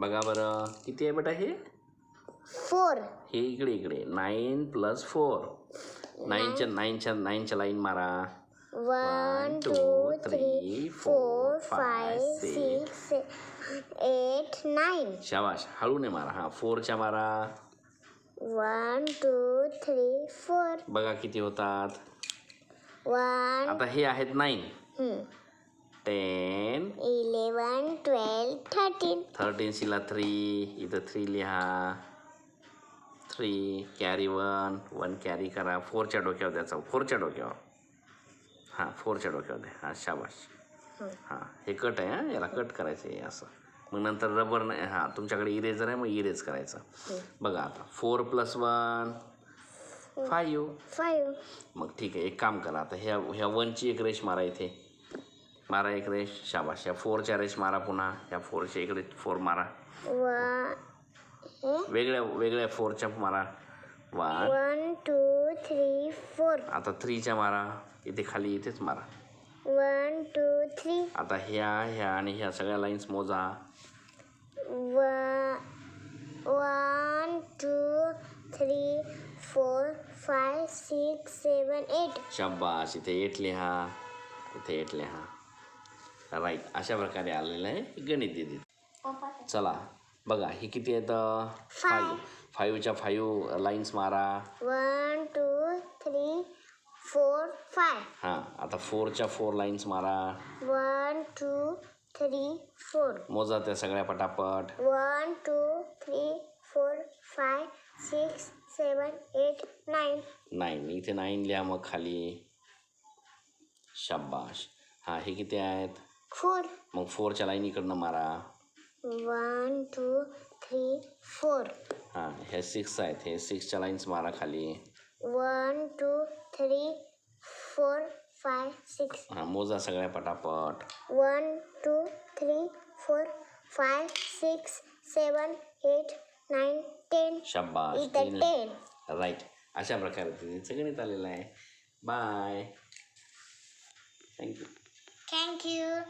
बघा बरं. किती आहे बेटा हे? फोर. हे इकडे इकडे. नाईन प्लस फोर नाईनच्या नाईनच्या नाईनच्या लाईन मारा. One two three four five. Six eight nine शाबाश. हळूने मारा. हां फोरच्या मारा. वन टू थ्री फोर बघा किती होतात. वन आता हे आहेत nine ten eleven twelve thirteen thirteen सीला थ्री इथं थ्री लिहा three carry one one carry करा फोरच्या डोक्यावर द्यायचा फोरच्या डोक्यावर हां फोरच्या डोक्यावर द्या हां शाबाश हां हे कट आहे हां याला कट करायचं आहे असं मग नंतर रबर नाही हां तुमच्याकडे इरेजर आहे मग इरेज करायचं बघा आता four plus one five five मग ठीक आहे एक काम करा आता ह्या ह्या वनची एक रेश मारा इथे मारा एक रेश शाबाश ह्या फोरच्या रेश मारा पुन्हा. ह्या फोरच्या इकडे फोर मारा. वेगळ्या वेगळ्या फोरच्या मारा. One. One two three four. आता थ्रीच्या मारा. इथे खाली इथेच मारा. One two three. आता ह्या ह्या आणि ह्या सगळ्या लाईन्स मोजा. One two three four five six seven eight. शाबास. इथे एट लिहा इथे एट लिहा राईट अशा प्रकारे आलेलं आहे गणित दिदी. चला बघा हे किती आहेत फाईव्ह फाईव्हच्या फाईव्ह लाईन्स मारा. One two three four five हां आता फोरच्या फोर लाईन्स मारा. वन टू थ्री फोर मोजा त्या सगळ्या पटापट. One two three four five six seven eight nine nine इथे नाईन लिहा मग खाली. शाबाश. हां हे किती आहेत? फोर. मग फोरच्या लाईन इकडनं मारा. One two three four. हां ह्या सिक्स आहेत. हे सिक्सच्या लाईन्स मारा खाली. One two three four five six. हां मोजा सगळ्या पटापट. One two three four five six seven eight nine ten. इथं टेन. राईट. अशा प्रकारे तिथे गणित आलेलं आहे. Bye. Thank you. Thank you.